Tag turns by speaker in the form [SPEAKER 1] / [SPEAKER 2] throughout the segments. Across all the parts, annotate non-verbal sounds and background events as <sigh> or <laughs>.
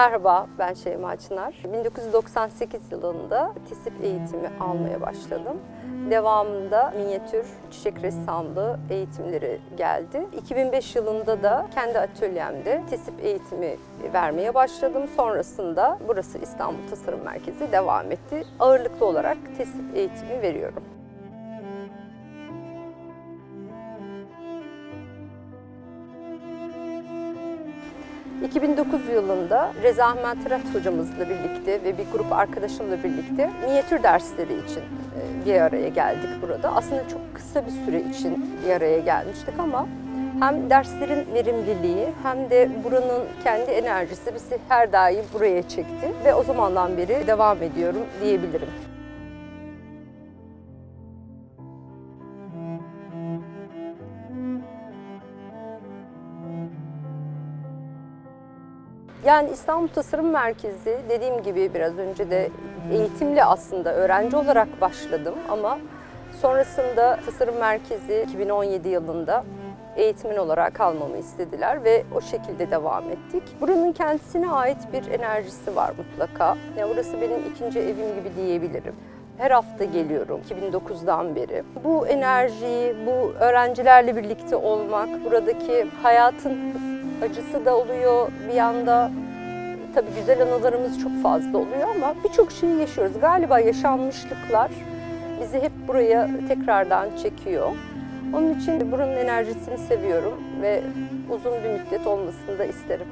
[SPEAKER 1] Merhaba, ben Şeyma Çınar. 1998 yılında TİSİP eğitimi almaya başladım. Devamında minyatür, çiçek ressamlığı eğitimleri geldi. 2005 yılında da kendi atölyemde TİSİP eğitimi vermeye başladım. Sonrasında burası İstanbul Tasarım Merkezi devam etti. Ağırlıklı olarak TİSİP eğitimi veriyorum. ...2009 yılında Reza Ahmet Tırat hocamızla birlikte ve bir grup arkadaşımla birlikte minyatür dersleri için e, bir araya geldik burada. Aslında çok kısa bir süre için bir araya gelmiştik ama hem derslerin verimliliği hem de buranın kendi enerjisi bizi her daim buraya çekti ve o zamandan beri devam ediyorum diyebilirim. Yani İstanbul Tasarım Merkezi dediğim gibi biraz önce de eğitimle aslında öğrenci olarak başladım ama sonrasında Tasarım Merkezi 2017 yılında eğitimin olarak almamı istediler ve o şekilde devam ettik. Buranın kendisine ait bir enerjisi var mutlaka. Yani burası benim ikinci evim gibi diyebilirim. Her hafta geliyorum 2009'dan beri. Bu enerjiyi, bu öğrencilerle birlikte olmak, buradaki hayatın acısı da oluyor bir yanda. Tabii güzel anılarımız çok fazla oluyor ama birçok şeyi yaşıyoruz. Galiba yaşanmışlıklar bizi hep buraya tekrardan çekiyor. Onun için buranın enerjisini seviyorum ve uzun bir müddet olmasını da isterim.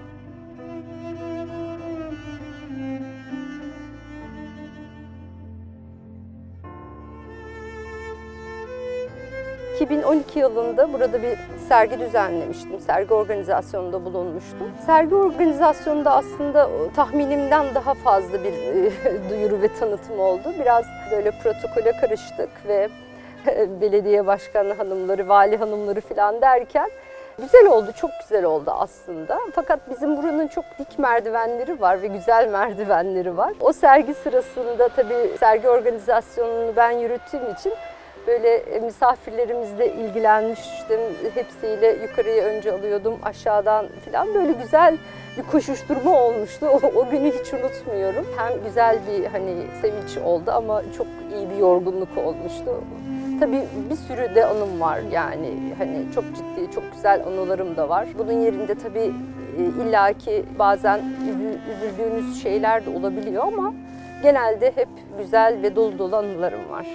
[SPEAKER 1] ...2012 yılında burada bir sergi düzenlemiştim. Sergi organizasyonunda bulunmuştum. Sergi organizasyonunda aslında tahminimden daha fazla bir e, <laughs> duyuru ve tanıtım oldu. Biraz böyle protokole karıştık ve belediye başkanı hanımları, vali hanımları falan derken güzel oldu, çok güzel oldu aslında. Fakat bizim buranın çok dik merdivenleri var ve güzel <laughs> merdivenleri var. O sergi sırasında tabii sergi organizasyonunu ben yürüttüğüm için böyle misafirlerimizle ilgilenmiştim. Hepsiyle yukarıya önce alıyordum, aşağıdan falan böyle güzel bir koşuşturma olmuştu. O, <laughs> o günü hiç unutmuyorum. Hem güzel bir hani sevinç oldu ama çok iyi bir yorgunluk olmuştu. Tabii bir sürü de anım var yani hani çok ciddi, çok güzel anılarım da var. Bunun yerinde tabii e, illaki bazen üzü- üzüldüğünüz şeyler de olabiliyor ama genelde hep güzel ve dolu dolu anılarım var.